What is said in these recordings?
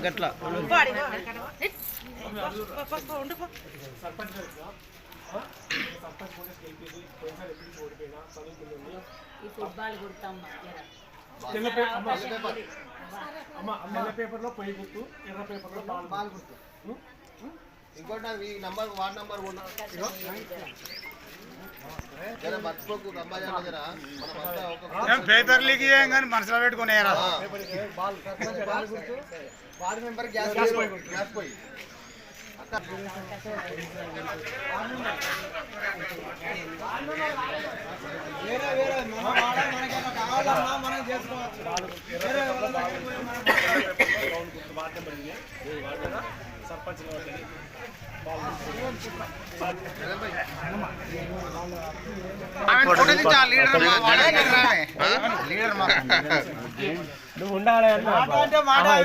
గట్లా ఈ ఫుట్బాల్ కుడతాం తెల్ల పే- అమ్మ, అమ్మ, తెల్ల పేపర్లో పొయ్యి గుర్తు ఎర్ర పేపర్లో బాల్ గుర్తు ఇంకోటి ఈ number ward number paper leak చేయం కానీ మనసులో పెట్టుకునే ఆ. బాల్ గుర్తు వార్డ్ మెంబర్ గ్యాస్ పోయి. గ్యాస్ పోయి. అక్క. వేరే వేరే మన వాడ మనకేమో కావాలన్నా సర్పంచ్ నువ్వు ఉండాలి బాల్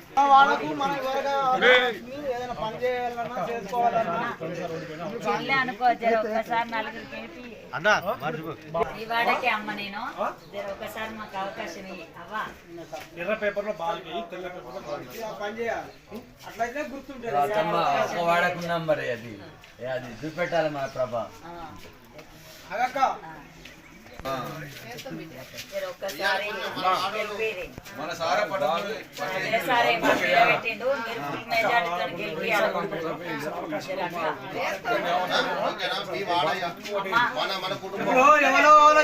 వాళ్ళకు మన త్వరగా ఏదైనా పని చేయాలన్నా చేసుకోవాలన్నా. చెల్లె అనుకో జర ఒక్కసారి నలుగురికి ఏంటి అన్నా ఈ వాడకే అమ్మ నేను జర ఒక్కసారి మాకు అవకాశం ఇయ్యి. అవ్వా. ఎర్ర పేపర్లో బాల్ వేయి తెల్ల పేపర్లో బాల్ వేయి. పని చేయాలి. అట్లయితే గుర్తుంటుంది. రాతమ్మ ఒక వాడకున్నాం మరి అది. అది చూపెట్టాలి మన ప్రభా. ఆ,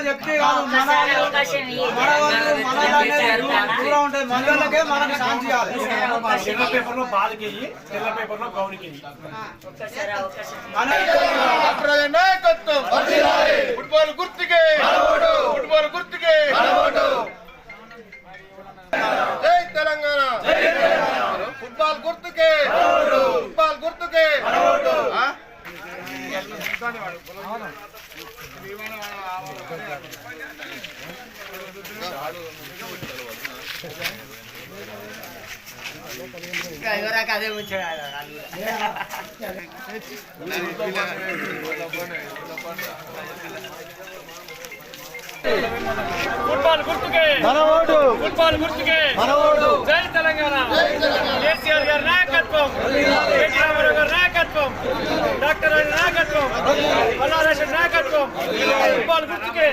చెప్తే కాదు మన దూరం ఉంటుంది మనకు తెల్ల ఫుట్బాల్ గుర్తుకే ఫుట్బాల్ గుర్తుకే జై తెలంగాణ ఫుట్బాల్ గుర్తుకే ఫుట్బాల్ గుర్తుకే ఆ? ఫుట్బాల్ గుర్తుకే మన ఓటు ఫుట్బాల్ గుర్తుకే మన ఓటు జై తెలంగాణ కేసీఆర్ గారి నాయకత్వం రామారావు గారి నాయకత్వం డాక్టర్ నాయకత్వం మల్లారేశ్వర నాయకత్వం ఫుట్బాల్ గుర్తుకే